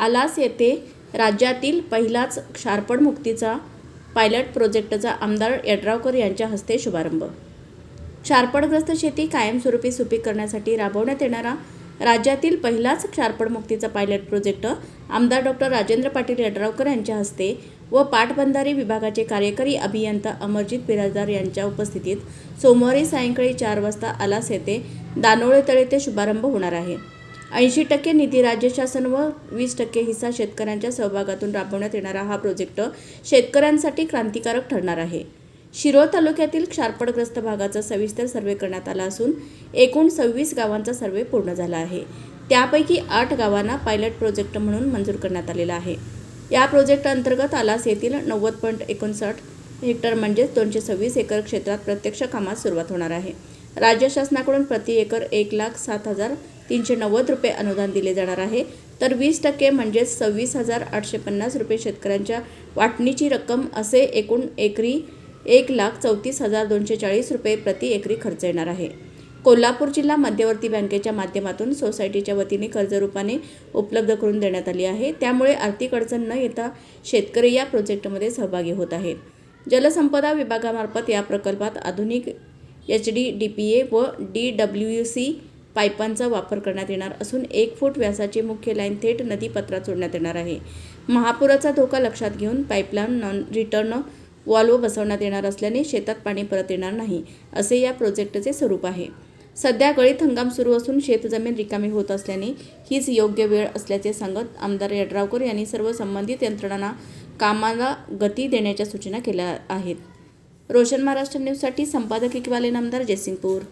आलास येथे राज्यातील पहिलाच क्षारपण मुक्तीचा पायलट प्रोजेक्टचा आमदार यड्रावकर यांच्या हस्ते शुभारंभ. क्षारपणग्रस्त शेती कायमस्वरूपी सुपीक करण्यासाठी राबवण्यात येणारा राज्यातील पहिलाच क्षारपणमुक्तीचा पायलट प्रोजेक्ट आमदार डॉक्टर राजेंद्र पाटील यड्रावकर यांच्या हस्ते व पाटबंधारे विभागाचे कार्यकारी अभियंता अमरजित बिराजदार यांच्या उपस्थितीत सोमवारी सायंकाळी चार वाजता आलास येथे दानोळे तळे ते शुभारंभ होणार आहे. ऐंशी टक्के निधी राज्य शासन व वीस टक्के हिस्सा शेतकऱ्यांच्या सहभागातून राबवण्यात येणारा हा प्रोजेक्ट शेतकऱ्यांसाठी क्रांतिकारक ठरणार आहे. शिरोळ तालुक्यातील क्षारपडग्रस्त भागाचा सविस्तर सर्वे करण्यात आला असून एकूण सव्वीस गावांचा सर्वे पूर्ण झाला आहे. त्यापैकी आठ गावांना पायलट प्रोजेक्ट म्हणून मंजूर करण्यात आलेला आहे. या प्रोजेक्ट अंतर्गत आलास येथील नव्वद पॉईंट एकोणसाठ हेक्टर म्हणजेच दोनशे सव्वीस एकर क्षेत्रात प्रत्यक्ष कामास सुरुवात होणार आहे. राज्य शासनाकडून प्रति एकर एक लाख सात हजार तीनशे नव्वद रुपये अनुदान दिले जाणार आहे. तर वीस टक्के म्हणजेच सव्वीस हजार आठशे पन्नास रुपये शेतकऱ्यांच्या वाटणीची रक्कम असे एकूण एकरी एक लाख चौतीस हजार दोनशे चाळीस रुपये प्रति एकरी खर्च येणार आहे. कोल्हापूर जिल्हा मध्यवर्ती बँकेच्या माध्यमातून सोसायटीच्या वतीने कर्जरूपाने उपलब्ध करून देण्यात आली आहे. त्यामुळे आर्थिक अडचण न येता शेतकरी या प्रोजेक्टमध्ये सहभागी होत आहेत. जलसंपदा विभागामार्फत या प्रकल्पात आधुनिक H D D P E व डी डब्ल्यू यू सी पाईपांचा वापर करण्यात येणार असून एक फूट व्यासाची मुख्य लाईन थेट नदीपत्रात सोडण्यात येणार आहे. महापुराचा धोका लक्षात घेऊन पाईपलाईन नॉन रिटर्न वॉल्व बसवण्यात येणार असल्याने शेतात पाणी परत येणार नाही असे या प्रोजेक्टचे स्वरूप आहे. सध्या गळीत हंगाम सुरू असून शेतजमीन रिकामी होत असल्याने हीच योग्य वेळ असल्याचे सांगत आमदार यड्रावकर यांनी सर्व संबंधित यंत्रणांना कामाला गती देण्याच्या सूचना केल्या आहेत. रोशन महाराष्ट्र न्यूजसाठी संपादक इकबाले नामदार जयसिंगपूर.